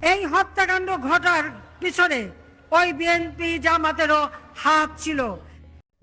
এই হত্যাকাণ্ড ঘটার পিছনে ওই বিএনপি জামাতেরও হাত ছিল।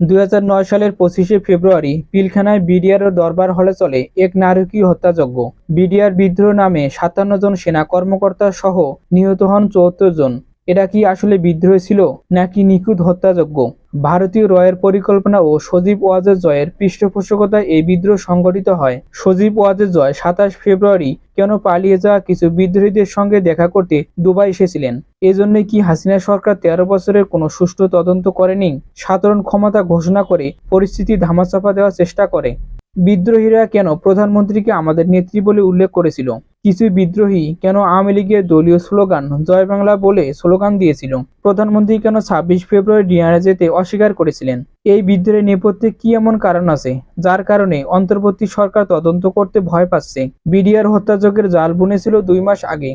দু হাজার নয় সালের পঁচিশে ফেব্রুয়ারি পিলখানায় বিডিআর দরবার হলে চলে এক নারকীয় হত্যাযজ্ঞ। বিডিআর বিদ্রোহ নামে সাতান্ন জন সেনা কর্মকর্তা সহ নিহত হন চুয়াত্তর জন। এটা কি আসলে বিদ্রোহ ছিল নাকি নিখুঁত হত্যাযজ্ঞ? ভারতীয় রয়ের পরিকল্পনা ও সজীব ওয়াজের জয়ের পৃষ্ঠপোষকতায় এই বিদ্রোহ সংগঠিত হয়। সজীব ওয়াজের জয় সাতাশ ফেব্রুয়ারি কেন পালিয়ে যাওয়া কিছু বিদ্রোহীদের সঙ্গে দেখা করতে দুবাই এসেছিলেন? এজন্যই কি হাসিনা সরকার তেরো বছরের কোনো সুষ্ঠু তদন্ত করেনি? সাধারণ ক্ষমতা ঘোষণা করে পরিস্থিতি ধামাচাপা দেওয়ার চেষ্টা করে। বিদ্রোহীরা কেন প্রধানমন্ত্রীকে আমাদের নেত্রী বলে উল্লেখ করেছিল? কিছু বিদ্রোহী কেন আওয়ামী লীগের দলীয় স্লোগান জয় বাংলা বলে স্লোগান দিয়েছিল? প্রধানমন্ত্রী কেন ছাব্বিশ ফেব্রুয়ারি ডিনারে যেতে অস্বীকার করেছিলেন? এই বিদ্রোহের নেপথ্যে কি এমন কারণ আছে, যার কারণে অন্তর্বর্তী সরকার তদন্ত করতে ভয় পাচ্ছে? বিডিআর হত্যাযোগের জাল বুনেছিল দুই মাস আগে।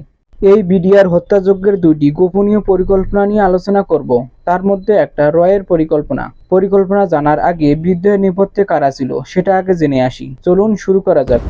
এই বিডিআর হত্যাযজ্ঞের দুইটি গোপনীয় পরিকল্পনা নিয়ে আলোচনা করব। তার মধ্যে একটা রয়ের পরিকল্পনা। পরিকল্পনা জানার আগে বিদ্রোহের নেপথ্যে কারা ছিল, সেটা আগে জেনে আসি। চলুন শুরু করা যাক।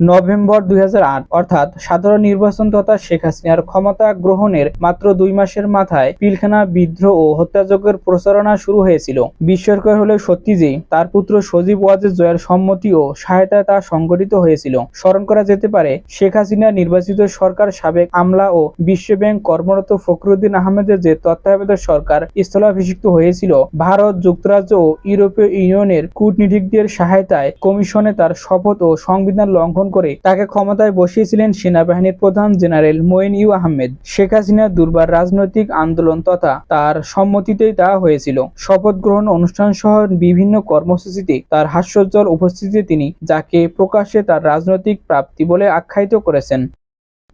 নভেম্বর দুই হাজার আট, অর্থাৎ সাধারণ নির্বাচন তথা শেখ হাসিনার ক্ষমতা গ্রহণের মাত্র দুই মাসের মাথায় পিলখানা বিদ্রোহ ও হত্যাযজ্ঞের প্রচারণা শুরু হয়েছিল। বিস্ময়কর হলেও সত্যি যে, তার পুত্র সজীব ওয়াজের জয়ের সম্মতি ও সহায়তায় তা সংগঠিত হয়েছিল। স্মরণ করা যেতে পারে, শেখ হাসিনা নির্বাচিত সরকার সাবেক আমলা ও বিশ্বব্যাংক কর্মরত ফখরুদ্দিন আহমেদের যে তত্ত্বাবধায়ক সরকার স্থলাভিষিক্ত হয়েছিল, ভারত, যুক্তরাজ্য ও ইউরোপীয় ইউনিয়নের কূটনীতিকদের সহায়তায় কমিশনে তার শপথ ও সংবিধান লঙ্ঘন করে তাকে ক্ষমতায় বসিয়েছিলেন সেনাবাহিনীর প্রধান জেনারেল মোয়েন ইউ আহমেদ। শেখ হাসিনার দুর্বার রাজনৈতিক আন্দোলন তথা তার সম্মতিতেই তা হয়েছিল। শপথ গ্রহণ অনুষ্ঠান সহ বিভিন্ন কর্মসূচিতে তার হাস্যোজ্জ্বল উপস্থিতিতে তিনি যাকে প্রকাশ্যে তার রাজনৈতিক প্রাপ্তি বলে আখ্যায়িত করেছেন।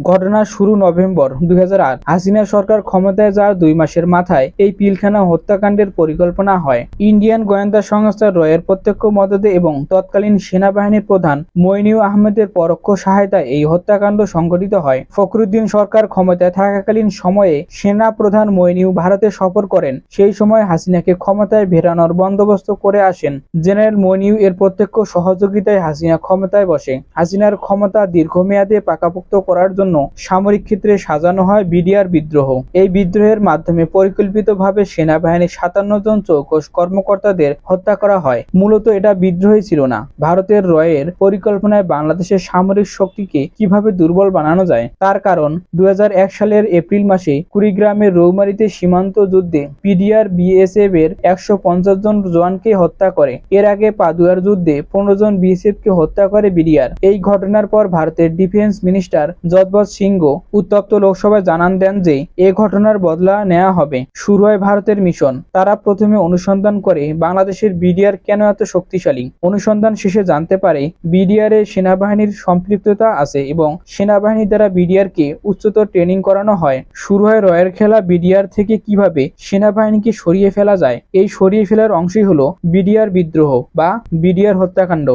ঘটনা শুরু নভেম্বর দুই হাজার আট। হাসিনা সরকার ক্ষমতায় যাওয়ার দুই মাসের মাথায় এই পিলখানা হত্যাকাণ্ডের পরিকল্পনা হয়। ইন্ডিয়ান গোয়েন্দা সংস্থা রয়ের প্রত্যক্ষ মদদে এবং তৎকালীন সেনাবাহিনীর প্রধান মইনিউ আহমেদের পরোক্ষ সহায়তায় এই হত্যাকাণ্ড সংঘটিত হয়। ফখরুদ্দিন সরকার ক্ষমতায় থাকাকালীন সময়ে সেনা প্রধান মইনিউ ভারতে সফর করেন। সেই সময় হাসিনাকে ক্ষমতায় ভেরানোর বন্দোবস্ত করে আসেন। জেনারেল মইনিউ এর প্রত্যক্ষ সহযোগিতায় হাসিনা ক্ষমতায় বসে। হাসিনার ক্ষমতা দীর্ঘমেয়াদে পাকাপোক্ত করার জন্য সামরিক ক্ষেত্রে সাজানো হয় বিডিআর বিদ্রোহ। এই বিদ্রোহের মাধ্যমে পরিকল্পিতভাবে সেনাবাহিনীর সাতান্ন জন চৌকস কর্মকর্তাদের হত্যা করা হয়। মূলত এটা বিদ্রোহী ছিল না। ভারতের রয়ের পরিকল্পনায় বাংলাদেশের সামরিক শক্তিকে কীভাবে দুর্বল বানানো যায়, তার কারণ দুই সালের এপ্রিল মাসে কুড়িগ্রামের রৌমারিতে সীমান্ত যুদ্ধে পিডিআর বিএসএফ এর একশো পঞ্চাশ জন জওয়ানকে হত্যা করে। এর আগে পাদুয়ার যুদ্ধে পনেরো জন বিএসএফ কে হত্যা করে বিডিআর। এই ঘটনার পর ভারতের ডিফেন্স মিনিস্টার যদবত সিংহ উত্তপ্ত লোকসভায় জানান দেন যে, এ ঘটনার বদলা নেওয়া হবে। শুরু হয় ভারতের মিশন। তারা প্রথমে অনুসন্ধান করে বাংলাদেশের বিডিআর কেন এত শক্তিশালী। অনুসন্ধান শেষে জানতে পারে, বিডিআর এ সেনাবাহিনীর সম্পৃক্ততা আছে এবং সেনাবাহিনী দ্বারা বিডিআর কে উচ্চতর ট্রেনিং করানো হয়। শুরু হয় রয়ের খেলা বিডিআর থেকে কীভাবে সেনাবাহিনীকে সরিয়ে ফেলা যায়। এই সরিয়ে ফেলার অংশই হলো বিডিআর বিদ্রোহ বা বিডিআর হত্যাকাণ্ড।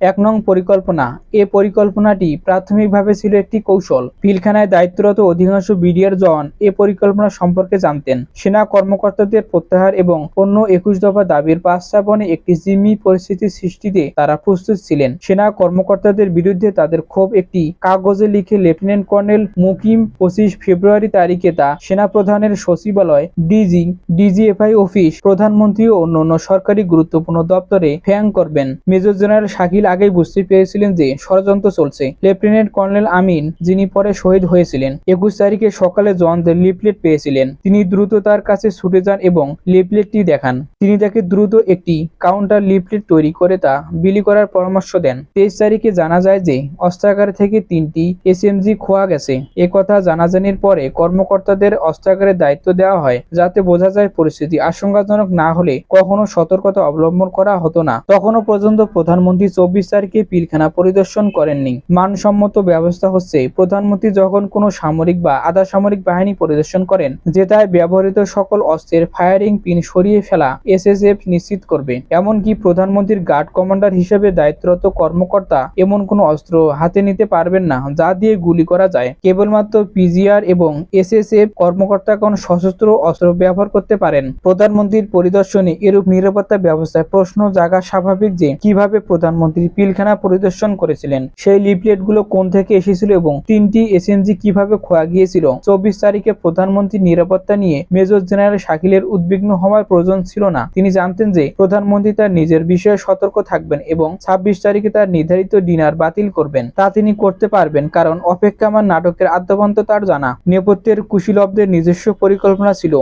এক নং পরিকল্পনা। এ পরিকল্পনাটি প্রাথমিকভাবে ছিল একটি কৌশল। পিলখানায় দায়িত্বরত অধিকাংশ বিডিআর জওয়ান এ পরিকল্পনা সম্পর্কে জানতেন। সেনা কর্মকর্তাদের প্রত্যাহার এবং অন্য একুশ দফা দাবির পাশ্চাপনে একটি জিম্মি পরিস্থিতি সৃষ্টিতে তারা প্রস্তুত ছিলেন। সেনা কর্মকর্তাদের বিরুদ্ধে তাদের ক্ষোভ একটি কাগজে লিখে লেফটেন্যান্ট কর্নেল মুকিম পঁচিশ ফেব্রুয়ারি তারিখে তা সেনাপ্রধানের সচিবালয়, ডিজি, ডিজিএফআই অফিস, প্রধানমন্ত্রী ও অন্যান্য সরকারি গুরুত্বপূর্ণ দপ্তরে ফ্যাং করবেন। মেজর জেনারেল শাকিল আগেই বুঝতে পেরেছিলেন যে ষড়যন্ত্র চলছে। লেফটেন্যান্ট কর্নেল আমিন, যিনি পরে শহীদ হয়েছিলেন, একুশ তারিখে সকালে জওয়ানদের লিফলেট পেয়েছিলেন। তিনি দ্রুত তার কাছে ছুটে যান এবং লিফলেটটি দেখান। তিনি তাকে দ্রুত একটি কাউন্টার লিফলেট তৈরি করে তা বিলি করার পরামর্শ দেন। তেইশ তারিখে জানা যায় যে অস্ত্রাগার থেকে তিনটি এসএমজি খোয়া গেছে। এ কথা জানাজানির পরে কর্মকর্তাদের অস্ত্রাগারের দায়িত্ব দেওয়া হয়, যাতে বোঝা যায় পরিস্থিতি আশঙ্কাজনক না হলে কখনো সতর্কতা অবলম্বন করা হতো না। তখনও পর্যন্ত প্রধানমন্ত্রী চব্বিশ তারিখে পিলখানা পরিদর্শন করেননি। মানসম্মত ব্যবস্থা হচ্ছে, প্রধানমন্ত্রী যখন কোনো সামরিক বা আধা সামরিক বাহিনী পরিদর্শন করেন, যেটায় ব্যবহৃত সকল অস্ত্রের ফায়ারিং পিন সরিয়ে ফেলা এসএসএফ নিশ্চিত করবে। এমনকি প্রধানমন্ত্রীর গার্ড কমান্ডার হিসেবে দায়িত্বরত কর্মকর্তা এমন কোনো অস্ত্র হাতে নিতে পারবেন না, যা দিয়ে গুলি করা যায়। কেবলমাত্র পিজিআর এবং এসএসএফ কর্মকর্তাগণ সশস্ত্র অস্ত্র ব্যবহার করতে পারেন। প্রধানমন্ত্রীর পরিদর্শনে এরূপ নিরাপত্তা ব্যবস্থায় প্রশ্ন জাগা স্বাভাবিক যে, কীভাবে প্রধানমন্ত্রী পিলখানা পরিদর্শন করেছিলেন। সেই লিফলেটগুলো কোন থেকে এসেছিল এবং তিনটি এসএনজি কীভাবে খোয়া গিয়েছিল? চব্বিশ তারিখে প্রধানমন্ত্রীর নিরাপত্তা নিয়ে মেজর জেনারেল শাকিলের উদ্বিগ্ন হওয়ার প্রয়োজন ছিল না। তিনি জানতেন যে প্রধানমন্ত্রী তার নিজের বিষয়ে সতর্ক থাকবেন এবং ছাব্বিশ তারিখে তার নির্ধারিত ডিনার বাতিল করবেন। তা তিনি করতে পারবেন কারণ অপেক্ষামান নাটকের আদ্যবন্ত তার জানা। নেপথ্যের কুশীলবদের নিজস্ব পরিকল্পনা ছিল।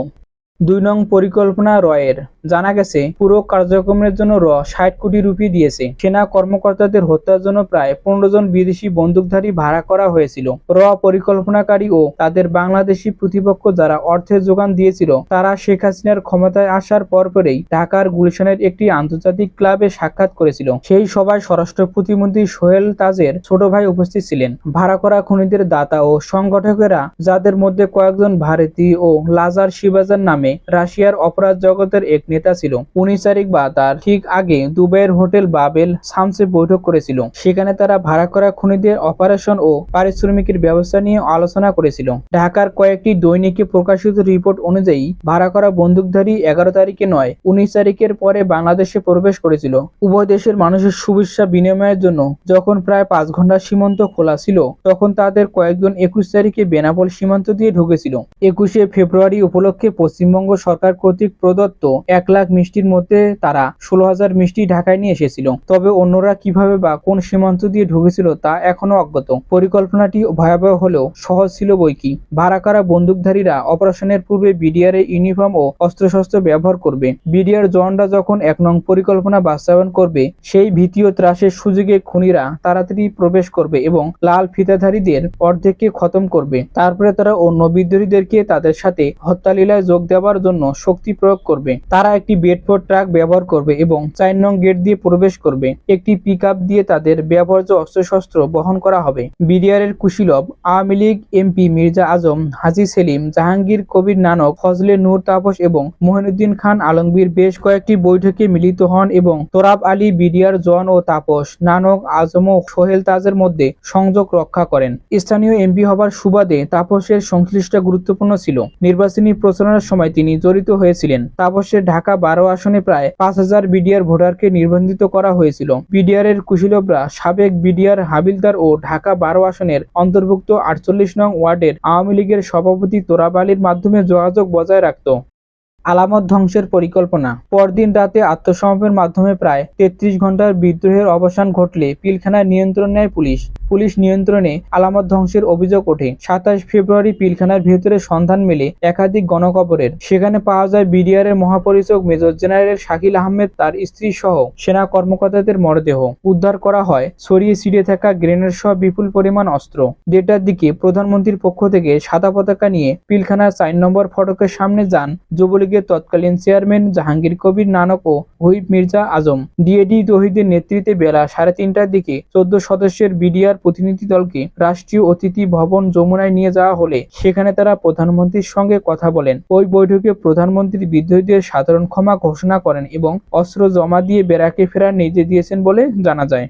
দুই নং পরিকল্পনা রয়ের। জানা গেছে, পুরো কার্যক্রমের জন্য র ষাট কোটি রুপি দিয়েছে। সেনা কর্মকর্তাদের হত্যার জন্য প্রায় পনেরো জন বিদেশি বন্দুকধারী ভাড়া করা হয়েছিল। র পরিকল্পনাকারী ও তাদের বাংলাদেশি প্রতিপক্ষ যারা অর্থের যোগান দিয়েছিল, তারা শেখ হাসিনার ক্ষমতায় আসার পরপরেই ঢাকার গুলশানের একটি আন্তর্জাতিক ক্লাবে সাক্ষাৎ করেছিল। সেই সভায় স্বরাষ্ট্র প্রতিমন্ত্রী সোহেল তাজের ছোট ভাই উপস্থিত ছিলেন। ভাড়া করা খনিদের দাতা ও সংগঠকেরা, যাদের মধ্যে কয়েকজন ভারতী ও লাজার শিবাজার নামে রাশিয়ার অপরাধ জগতের এক নেতা ছিল। উনিশ তারিখ বা তার ঠিক আগে দুবাইয়ের হোটেল বাবেল সামসে বৈঠক করেছিল। সেখানে তারা ভাড়া করা খনিদের অপারেশন ও পারিশ্রমিকের ব্যবস্থা নিয়ে আলোচনা করেছিল। ঢাকার কয়েকটি দৈনিকে প্রকাশিত রিপোর্ট অনুযায়ী ভাড়া করা বন্দুকধারী এগারো তারিখে নয়, উনিশ তারিখের পরে বাংলাদেশে প্রবেশ করেছিল। উভয় দেশের মানুষের শুভেচ্ছা বিনিময়ের জন্য যখন প্রায় পাঁচ ঘণ্টা সীমান্ত খোলা ছিল, তখন তাদের কয়েকজন একুশ তারিখে বেনাপোল সীমান্ত দিয়ে ঢুকেছিল। একুশে ফেব্রুয়ারি উপলক্ষে পশ্চিমবঙ্গ সরকার কর্তৃক প্রদত্ত এক লাখ মিষ্টির মধ্যে তারা ষোলো হাজার মিষ্টি ঢাকায় নিয়ে এসেছিল। তবে অন্যরা কীভাবে বা কোন সীমান্ত দিয়ে ঢুকেছিল তা এখনও অজ্ঞাত। পরিকল্পনাটি ভয়াবহ হলেও সহজ ছিল বইকি ভাড়া করা বন্দুকধারীরা অপারেশনের পূর্বে বিডিআর এর ইউনিফর্ম ও অস্ত্রশস্ত্র ব্যবহার করবে। বিডিআর জওয়ানরা যখন এক নং পরিকল্পনা বাস্তবায়ন করবে, সেই ভীতি ও ত্রাসের সুযোগে খুনিরা তাড়াতাড়ি প্রবেশ করবে এবং লাল ফিতাধারীদের অর্ধেককে খতম করবে। তারপরে তারা অন্য বিদ্রোহীদেরকে তাদের সাথে হত্যালীলায় যোগ দেওয়ার জন্য শক্তি প্রয়োগ করবে। তারা একটি বেডফোর ট্রাক ব্যবহার করবে এবং চার নং গেট দিয়ে প্রবেশ করবে। একটি পিক দিয়ে তাদের ব্যবহার্য অস্ত্রশস্ত্র বহন করা হবে। বিডিআর এর কুশীলব আওয়ামী লীগ এমপি মির্জা আজম, হাজি সেলিম, জাহাঙ্গীর কবির নানক, ফজলে নূর তাপস এবং মহিনুদ্দিন খান আলমগীর বেশ কয়েকটি বৈঠকে মিলিত হন এবং তোরাব আলী, বিডিআর জন ও তাপস, নানক আজম ও সোহেল তাজের মধ্যে সংযোগ রক্ষা করেন। স্থানীয় এমপি হবার সুবাদে তাপসের সংশ্লিষ্ট গুরুত্বপূর্ণ ছিল। নির্বাচনী প্রচারণার সময় তিনি জড়িত হয়েছিলেন। তাপসের ঢাকা বারো আসনে প্রায় পাঁচ হাজার বিডিআর ভোটারকে নির্বন্ধিত করা হয়েছিল। বিডিআর এর কুশীলবরা সাবেক বিডিআর হাবিলদার ও ঢাকা বারো আসনের অন্তর্ভুক্ত আটচল্লিশ নং ওয়ার্ডের আওয়ামী লীগের সভাপতি তোরাবালির মাধ্যমে যোগাযোগ বজায় রাখত। আলামত ধ্বংসের পরিকল্পনা। পরদিন রাতে আত্মসমর্পণের মাধ্যমে প্রায় তেত্রিশ ঘণ্টার বিদ্রোহের অবসান ঘটলে পিলখানার নিয়ন্ত্রণ নেয় পুলিশ। পুলিশ নিয়ন্ত্রণে আলামত ধ্বংসের অভিযোগ ওঠে। সাতাশ ফেব্রুয়ারি পিলখানার ভেতরে সন্ধান মেলে একাধিক গণকবরের। সেখানে পাওয়া যায় বিডিআর এর মহাপরিচালক মেজর জেনারেল শাকিল আহমেদ, তার স্ত্রী সহ সেনা কর্মকর্তাদের মরদেহ। উদ্ধার করা হয় ছড়িয়ে ছিটিয়ে থাকা গ্রেনেড সহ বিপুল পরিমাণ অস্ত্র। দেড়টার দিকে প্রধানমন্ত্রীর পক্ষ থেকে সাদা পতাকা নিয়ে পিলখানার চার নম্বর ফটকের সামনে যান যুবলীগের তৎকালীন চেয়ারম্যান জাহাঙ্গীর কবির নানক ও হুইপ মির্জা আজম। ডিএডি তহিদের নেতৃত্বে বেলা সাড়ে তিনটার দিকে চোদ্দ সদস্যের বিডিআর প্রতিনিধি দলকে রাষ্ট্রীয় অতিথি ভবন যমুনায় নিয়ে যাওয়া হলে সেখানে তারা প্রধানমন্ত্রীর সঙ্গে কথা বলেন। ওই বৈঠকে প্রধানমন্ত্রী বিদ্রোহীদের সাধারণ ক্ষমা ঘোষণা করেন এবং অস্ত্র জমা দিয়ে বেড়াকে ফেরার নির্দেশ দিয়েছেন বলে জানা যায়।